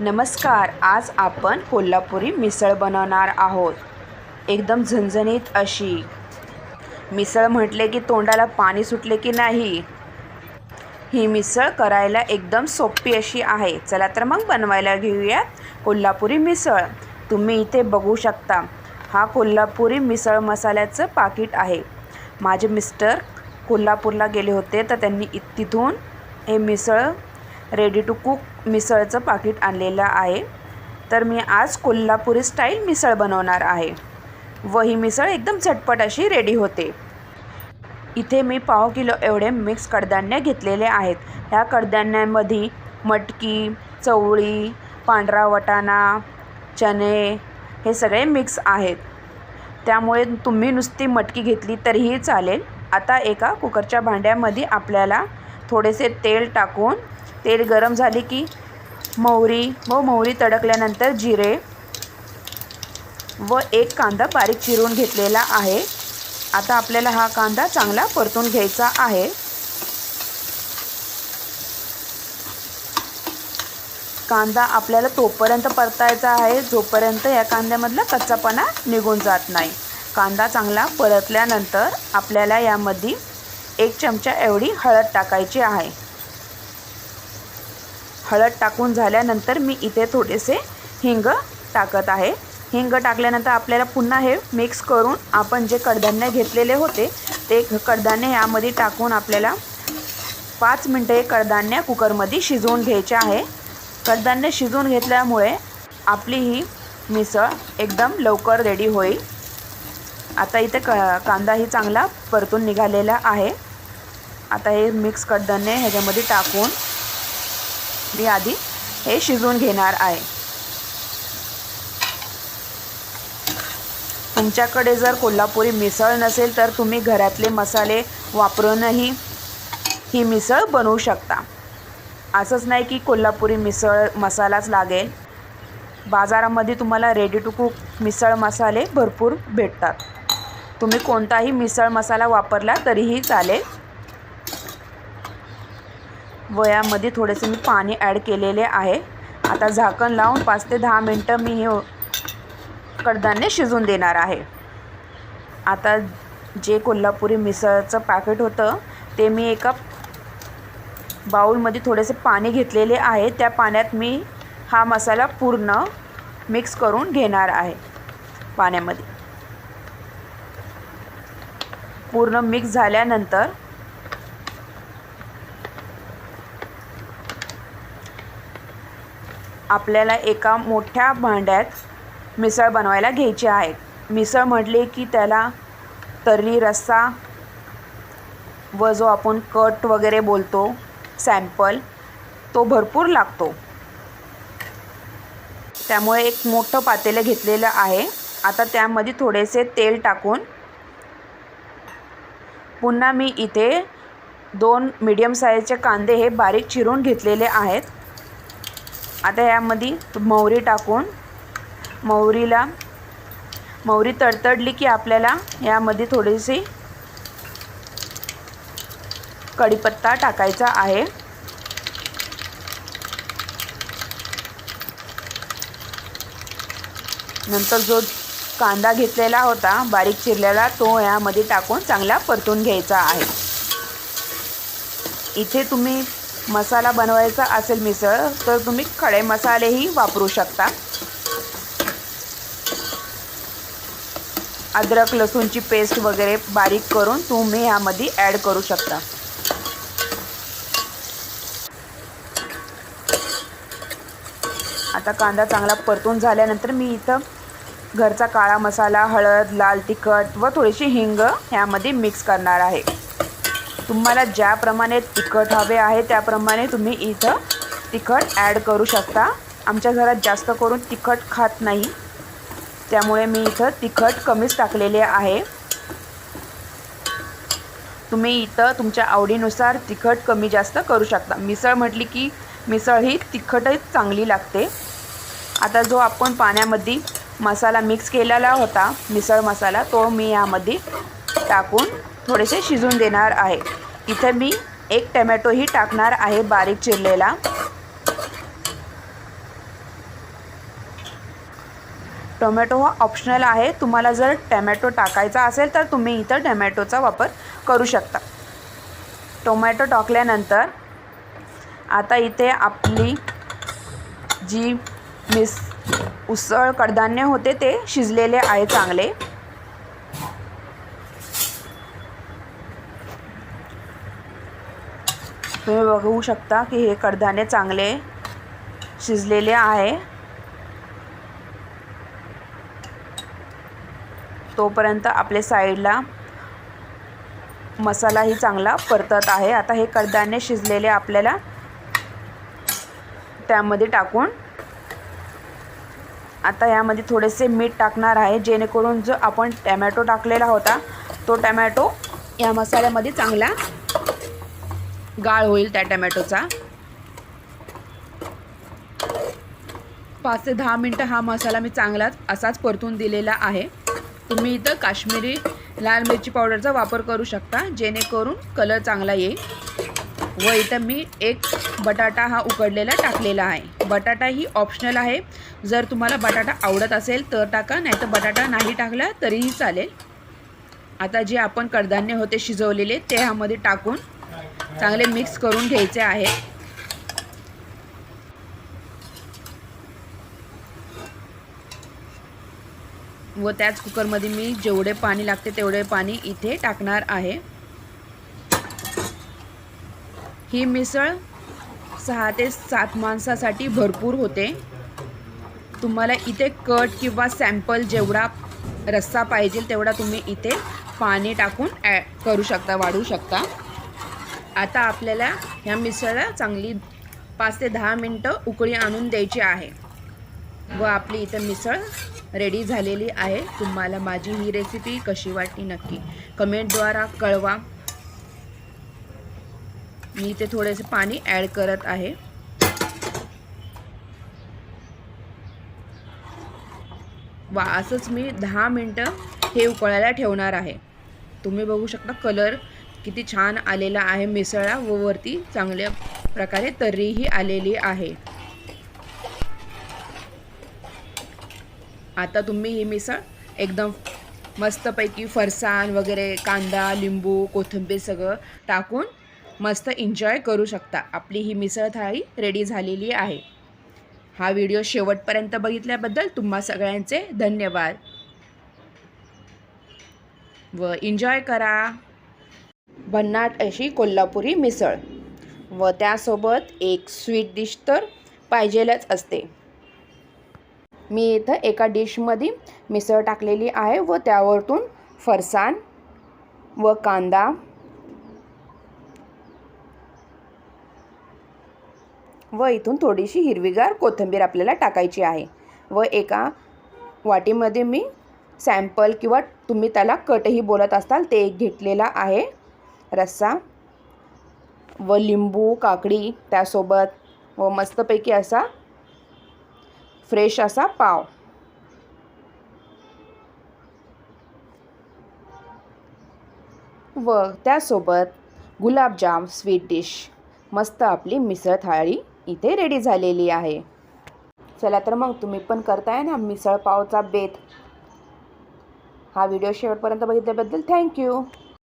नमस्कार आज आपण कोल्हापुरी मिसळ बनवणार आहोत. एकदम झणझणीत अशी. मिसळ म्हटले की तोंडाला पाणी सुटले की नाही. ही मिसळ करायला एकदम सोपी अशी आहे. चला तर मग बनवायला घेऊयात कोल्हापुरी मिसळ. तुम्ही इथे बघू शकता हा कोल्हापुरी मिसळ मसाल्याचं पाकिट आहे. माझे मिस्टर कोल्हापूरला गेले होते तर त्यांनी तिथून हे मिसळ रेडी टू कुक मिसळचं पाकिट आणलेलं आहे. तर मी आज कोल्हापुरी स्टाईल मिसळ बनवणार आहे. व ही मिसळ एकदम झटपट अशी रेडी होते. इथे मी पाव किलो एवढे मिक्स कडधान्य घेतलेले आहेत. ह्या कडधान्यांमध्ये मटकी चवळी पांढरा वटाणा चणे हे सगळे मिक्स आहेत. त्यामुळे तुम्ही नुसती मटकी घेतली तरीही चालेल. आता एका कुकरच्या भांड्यामध्ये आपल्याला थोडेसे तेल टाकून तेल गरम झाले की मोहरी व मोहरी तडकल्यानंतर जिरे व एक कांदा बारीक चिरून घेतलेला आहे. आता आपल्याला हा कांदा चांगला परतून घ्यायचा आहे. कांदा आपल्याला तोपर्यंत परतायचा आहे जोपर्यंत या कांद्यामधला कच्चापणा निघून जात नाही. कांदा चांगला परतल्यानंतर आपल्याला यामध्ये एक चमचा एवढी हळद टाकायची आहे. हळद टाकून झाल्यानंतर मी इथे थोडेसे हिंग टाकत आहे. हिंग टाकल्यानंतर आपल्याला पुन्हा हे मिक्स करून आपण जे कडधान्य घेतलेले होते ते कडधान्य यामध्ये टाकून आपल्याला पाच मिनटं हे कडधान्य कुकरमध्ये शिजवून घ्यायचे आहे. कडधान्य शिजवून घेतल्यामुळे आपली ही मिसळ एकदम लवकर रेडी होईल. आता इथे क कांदाही चांगला परतून निघालेला आहे. आता हे मिक्स कडधान्य ह्याच्यामध्ये टाकून मी आधी हे शिजवून घेणार आहे. तुमच्याकडे जर कोल्हापुरी मिसळ नसेल तर तुम्ही घरातले मसाले वापरूनही ही मिसळ बनवू शकता. असंच नाही की कोल्हापुरी मिसळ मसालाच लागेल. बाजारामध्ये तुम्हाला रेडी टू कुक मिसळ मसाले भरपूर भेटतात. तुम्ही कोणताही मिसळ मसाला वापरला तरीही चालेल. वयामध्ये थोडेसे मी पाणी ॲड केलेले आहे. आता झाकण लावून पाच ते दहा मिनटं मी हे कडधान्य शिजून देणार आहे. आता जे कोल्हापुरी मिसळचं पॅकेट होतं ते मी एका बाऊलमध्ये थोडेसे पाणी घेतलेले आहे. त्या पाण्यात मी हा मसाला पूर्ण मिक्स करून घेणार आहे पाण्यामध्ये. पूर्ण मिक्स झाल्यानंतर आपल्याला एका मोठ्या भांड्यात मिसळ बनवायला घ्यायची आहे. मिसळ म्हटले की त्याला तर्री रस्सा व जो आपण कट वगैरे बोलतो सॅम्पल तो भरपूर लागतो. त्यामुळे एक मोठं पातेलं घेतलेलं आहे. आता त्यामध्ये थोडेसे तेल टाकून पुन्हा मी इथे दोन मीडियम साईजचे कांदे हे बारीक चिरून घेतलेले आहेत. आता यामध्ये मोहरी टाकून मोहरीला मोहरी तडतडली की आपल्याला यामध्ये थोडीशी कढीपत्ता टाकायचा आहे. नंतर जो कांदा घेतलेला होता बारीक चिरलेला तो यामध्ये टाकून चांगला परतून घ्यायचा आहे. इथे तुम्ही मसाला बनवायचा असेल मिसळ तर तुम्ही खडे मसालेही वापरू शकता. अद्रक लसूणची पेस्ट वगैरे बारीक करून तुम्ही ह्यामध्ये ॲड करू शकता. आता कांदा चांगला परतून झाल्यानंतर मी इथं घरचा काळा मसाला हळद लाल तिखट व थोडीशी हिंग ह्यामध्ये मिक्स करणार आहे. तुम्हाला ज्याप्रमाणे तिखट हवे आहे त्याप्रमाणे तुम्ही इथं तिखट ॲड करू शकता. आमच्या घरात जास्त करून तिखट खात नाही. त्यामुळे मी इथं तिखट कमीच टाकलेले आहे. तुम्ही इथं तुमच्या आवडीनुसार तिखट कमी जास्त करू शकता. मिसळ म्हटली की मिसळ ही तिखटच चांगली लागते. आता जो आपण पाण्यामध्ये मसाला मिक्स केलेला होता मिसळ मसाला तो मी यामध्ये टाकून थोडेसे शिजून देणार आहे. इथे मी एक टमॅटोही टाकणार आहे बारीक चिरलेला. टोमॅटो हा ऑप्शनल आहे. तुम्हाला जर टमॅटो टाकायचा असेल तर तुम्ही इथं टमॅटोचा वापर करू शकता. टोमॅटो टाकल्यानंतर आता इथे आपली जी मिस उसळ कडधान्य होते ते शिजलेले आहे चांगले. तुम्ही बघू शकता की हे कडधान्य चांगले शिजलेले आहे. तोपर्यंत आपले साईडला मसालाही चांगला परतत आहे. आता हे कडधान्य शिजलेले आपल्याला त्यामध्ये टाकून आता यामध्ये थोडेसे मीठ टाकणार आहे. जेणेकरून जो आपण टॅमॅटो टाकलेला होता तो टॅमॅटो या मसाल्यामध्ये चांगला गाळ होईल त्या टमॅटोचा. पाच ते दहा मिनटं हा मसाला मी चांगलाच असाच परतून दिलेला आहे. तुम्ही इथं काश्मीरी लाल मिरची पावडरचा वापर करू शकता जेणेकरून कलर चांगला येईल. व इथं मी एक बटाटा हा उकडलेला टाकलेला आहे. बटाटा ही ऑप्शनल आहे. जर तुम्हाला बटाटा आवडत असेल तर टाका नाही तर बटाटा नाही टाकला तरीही चालेल. आता जे आपण कडधान्य होते शिजवलेले ते ह्यामध्ये टाकून चांगले मिक्स करून घ्यायचे आहे. व त्याच कुकरमध्ये मी जेवढे पाणी लागते तेवढे पाणी इथे टाकणार आहे. ही मिसळ सहा ते सात माणसासाठी भरपूर होते. तुम्हाला इथे कट किंवा सॅम्पल जेवढा रस्सा पाहिजे तेवढा तुम्ही इथे पाणी टाकून ॲ करू शकता वाढवू शकता. आता आपल्याला ह्या मिसळला चांगली पाच ते दहा मिनटं उकळी आणून द्यायची आहे. व आपली इथं मिसळ रेडी झालेली आहे. तुम्हाला माझी ही रेसिपी कशी वाटली नक्की कमेंटद्वारा कळवा. मी इथे थोडेसे पाणी ॲड करत आहे. वा असंच मी दहा मिनटं हे उकळायला ठेवणार आहे. तुम्ही बघू शकता कलर किती छान आलेला आहे मिसळा. व वरती चांगल्या प्रकारे तर्रीही आलेली आहे. आता तुम्ही ही मिसळ एकदम मस्तपैकी फरसाण वगैरे कांदा लिंबू कोथिंबीर सगळं टाकून मस्त एन्जॉय करू शकता. आपली ही मिसळ थाळी रेडी झालेली आहे. हा व्हिडिओ शेवटपर्यंत बघितल्याबद्दल तुम्हा सगळ्यांचे धन्यवाद. व एन्जॉय करा. भन्नाट अशी कोल्हापुरी मिसळ. व त्यासोबत एक स्वीट डिश तर पाहिजेलच असते. मी इथं एका डिशमध्ये मिसळ टाकलेली आहे व त्यावरतून फरसाण व कांदा व इथून थोडीशी हिरवीगार कोथिंबीर आपल्याला टाकायची आहे. व एका वाटीमध्ये मी सॅम्पल किंवा तुम्ही त्याला कटही बोलत असाल ते एक घेतलेला आहे. रस्सा व लिंबू काकडी त्यासोबत व मस्तपैकी असा फ्रेश असा पाव. व त्यासोबत गुलाबजाम स्वीट डिश मस्त आपली मिसळ थाळी इथे रेडी झालेली आहे. चला तर मग तुम्ही पण करताय ना मिसळ पावचा बेत. हा व्हिडिओ शेवटपर्यंत बघितल्याबद्दल थँक्यू